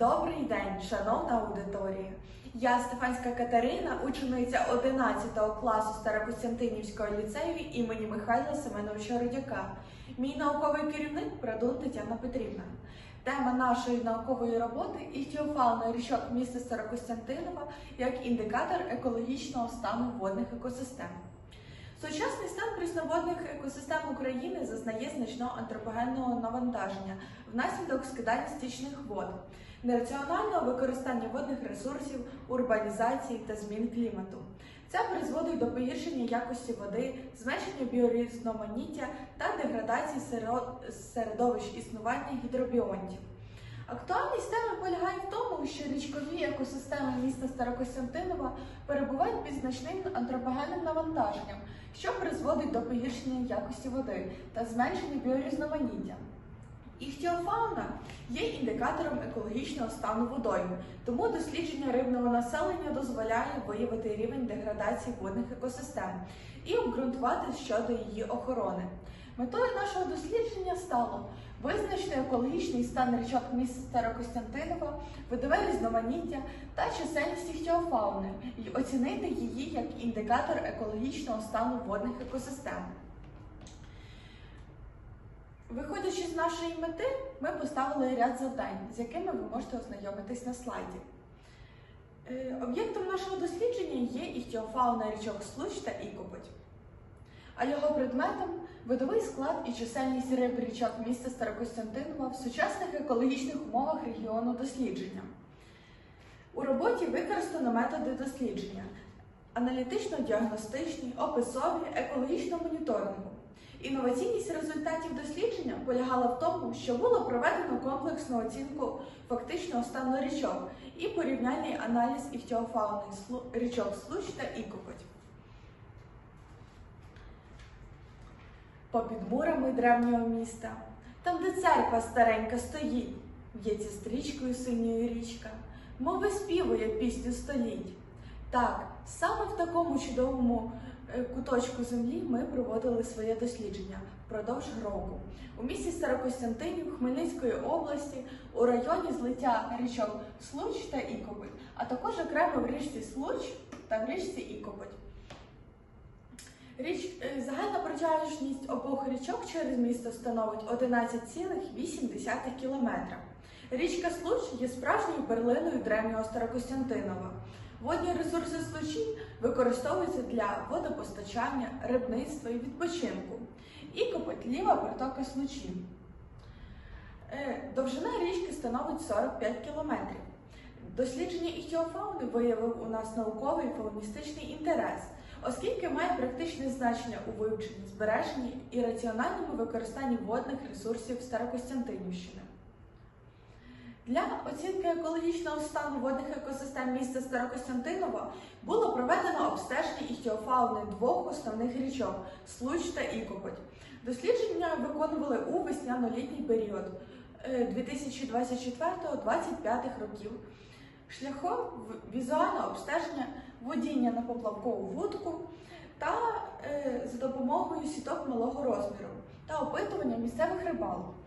Добрий день, шановна аудиторія. Я Стефанська Катерина, учениця 11 класу Старокостянтинівського ліцею імені Михайла Семеновича Родяка. Мій науковий керівник Прадун Тетяна Петрівна. Тема нашої наукової роботи іхтіофауна річок міста Старокостянтинова як індикатор екологічного стану водних екосистем. Сучасний стан прісноводних екосистем України зазнає значного антропогенного навантаження внаслідок скидання стічних вод, нераціонального використання водних ресурсів, урбанізації та змін клімату. Це призводить до погіршення якості води, зменшення біорізноманіття та деградації середовищ існування гідробіонтів. Актуальність теми полягає в тому, що річкові екосистеми міста Старокостянтинова перебувають під значним антропогенним навантаженням, що призводить до погіршення якості води та зменшення біорізноманіття. Іхтіофауна є індикатором екологічного стану водойми, тому дослідження рибного населення дозволяє виявити рівень деградації водних екосистем і обґрунтувати щодо її охорони. Метою нашого дослідження стало визначити екологічний стан річок міста Старокостянтинова, видове різноманіття та чисельність іхтіофауни і оцінити її як індикатор екологічного стану водних екосистем. Виходячи з нашої мети, ми поставили ряд завдань, з якими ви можете ознайомитись на слайді. Е, Об'єктом нашого дослідження є іхтіофауна річок Случ та Ікопоть. А його предметом видовий склад і чисельність риб річок міста Старокостянтинова в сучасних екологічних умовах регіону дослідження. У роботі використано методи дослідження аналітично-діагностичні, описові, екологічного моніторингу. Інноваційність результатів дослідження полягала в тому, що було проведено комплексну оцінку фактичного стану річок і порівняльний аналіз іхтіофауни річок Случ та Ікопоть. Попід мурами древнього міста, там, де церква старенька стоїть, б'ється стрічкою синьої річка, мов виспівує пісню століть. Так, саме в такому чудовому куточку землі ми проводили своє дослідження впродовж року. У місті Старокостянтинів Хмельницької області, у районі злиття річок Случ та Ікопоть, а також окремо в річці Случ та в річці Ікопоть. Річ е, загальна протяжність обох річок через місто становить 11,8 кілометра. Річка Случ є справжньою перлиною древнього Старокостянтинова. Водні ресурси Случі використовуються для водопостачання, рибництва і відпочинку. Ікопоть ліва протока Случі. Е, Довжина річки становить 45 кілометрів. Дослідження іхтіофауни виявив у нас науковий і фауністичний інтерес, оскільки має практичне значення у вивченні, збереженні і раціональному використанні водних ресурсів Старокостянтинівщини. Для оцінки екологічного стану водних екосистем міста Старокостянтинова було проведено обстеження іхтіофауни двох основних річок Случ та Ікопоть. Дослідження виконували у весняно-літній період е, 2024-2025 років шляхом візуального обстеження водіння на поплавкову вудку та е, за допомогою сіток малого розміру та опитування місцевих рибалок.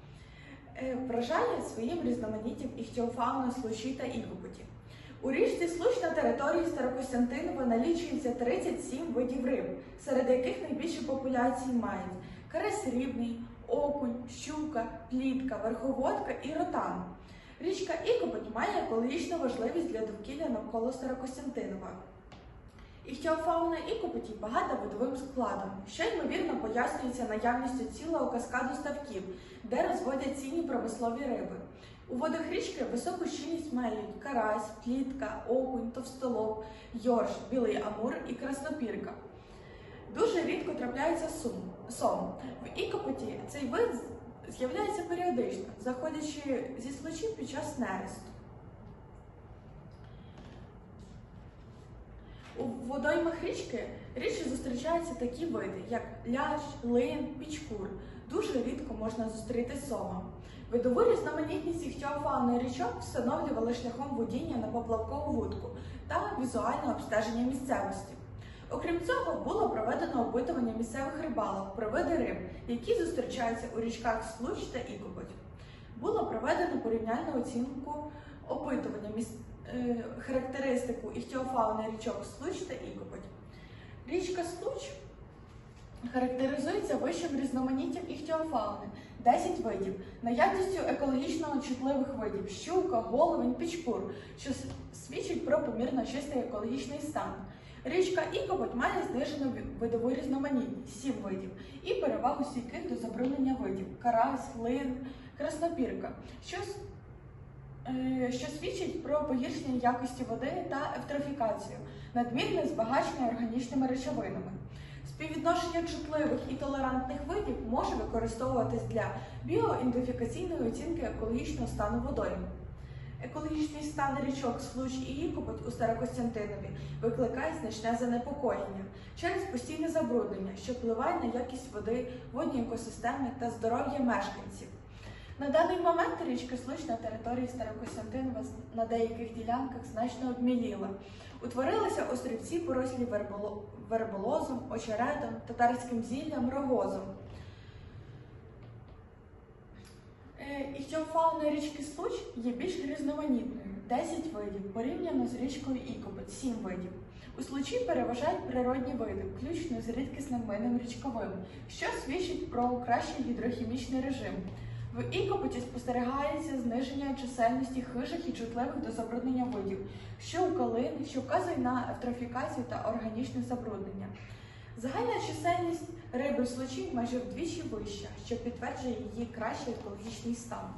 Е, Вражає своїм різноманіттям іхтіофауна Случі та Ікопоті. У річці Случ на території Старокостянтинова налічується 37 видів риб, серед яких найбільші популяції мають карась рібний, окунь, щука, плітка, верховодка і ротан. Річка Ікопоть має екологічну важливість для довкілля навколо Старокостянтинова. Іхтіофауна Ікопоті багата видовим складом, що ймовірно пояснюється наявністю цілого каскаду ставків, де розводять цінні промислові риби. У водах річки високу щільність мають карась, плітка, окунь, товстолоб, йорш, білий амур і краснопірка. Дуже рідко трапляється сом. В Ікопоті цей вид з'являється періодично, заходячи зі случів під час нересту. У водоймах річки рідше зустрічаються такі види, як лящ, лин, пічкур. Дуже рідко можна зустріти сома. Видову різноманітність іхтіофауни річок встановлювали шляхом водіння на поплавкову вудку та візуального обстеження місцевості. Окрім цього, було проведено опитування місцевих рибалок про види риб, які зустрічаються у річках Случ та Ікопоть. Було проведено порівняльну оцінку опитування міс- е, характеристику іхтіофауни річок Случ та Ікопоть. Річка Случ характеризується вищим різноманіттям іхтіофауни 10 видів, наявністю екологічно чутливих видів щука, головень, пічкур, що свідчить про помірно чистий екологічний стан. Річка Ікопоть має знижену видову різноманітність 7 видів і перевагу стійких до забруднення видів карась, лин, краснопірка, що, що свідчить про погіршення якості води та евтрофікацію, надмірне збагачення органічними речовинами. Співвідношення чутливих і толерантних видів може використовуватись для біоідентифікаційної оцінки екологічного стану водойми. Екологічний стан річок Случ і Ікопоть у Старокостянтинові викликає значне занепокоєння через постійне забруднення, що впливає на якість води, водні екосистеми та здоров'я мешканців. На даний момент річка Случ на території Старокостянтинова на деяких ділянках значно обміліла. Утворилися острівці, порослі верболо- верболозом, очеретом, татарським зіллям, рогозом. Е, Іхтіофауна річки Случ є більш різноманітною 10 видів, порівняно з річкою Ікопот 7 видів. У Случі переважають природні види, включно з рідкісним минним річковим, що свідчить про кращий гідрохімічний режим. В Ікопоті спостерігається зниження чисельності хижих і чутливих до забруднення видів, що у калини, що вказує на евтрофікацію та органічне забруднення. Загальна чисельність риби в случі майже вдвічі вища, що підтверджує її кращий екологічний стан.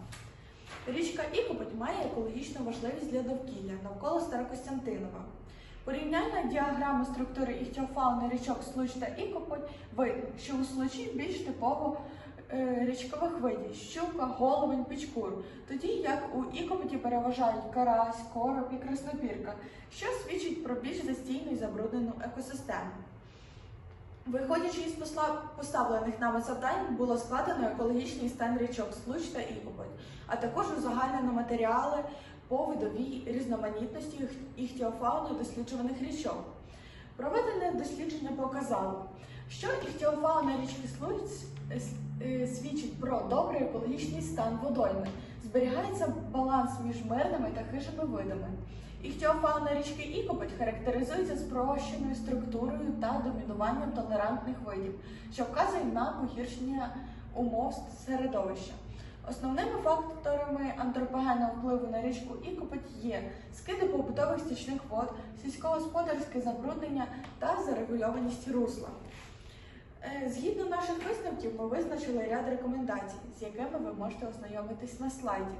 Річка Ікопоть має екологічну важливість для довкілля навколо Старокостянтинова. Порівняльна діаграма структури іхтіофауни річок Случ та Ікопоть видно, що у Случі більш типово річкових видів щука, головень, пічкур, тоді як у Ікопоті переважають карась, короб і краснопірка, що свідчить про більш застійну і забруднену екосистему. Виходячи із поставлених нами завдань, було складено екологічний стан річок Случ та Ікопоть, а також узагальнено матеріали по видовій різноманітності іхтіофауни досліджуваних річок. Проведене дослідження показало, що іхтіофауна річки Случ е, е, свідчить про добрий екологічний стан водойми, зберігається баланс між мирними та хижими видами. Іхтіофауна річки Ікопоть характеризується спрощеною структурою та домінуванням толерантних видів, що вказує на погіршення умов середовища. Основними факторами антропогенного впливу на річку Ікопоть є скиди побутових стічних вод, сільськогосподарське забруднення та зарегульованість русла. Е, Згідно наших висновків, ми визначили ряд рекомендацій, з якими ви можете ознайомитись на слайді.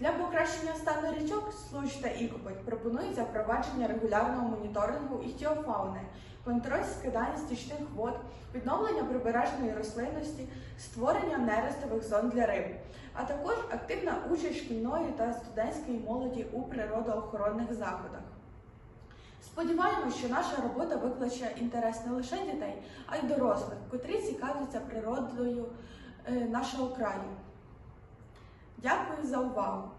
Для покращення стану річок Случ та Ікопоть пропонується впровадження регулярного моніторингу іхтіофауни, контроль скидання стічних вод, відновлення прибережної рослинності, створення нерестових зон для риб, а також активна участь шкільної та студентської молоді у природоохоронних заходах. Сподіваємось, що наша робота викличе інтерес не лише дітей, а й дорослих, котрі цікавляться природою е, нашого краю. Дякую за увагу!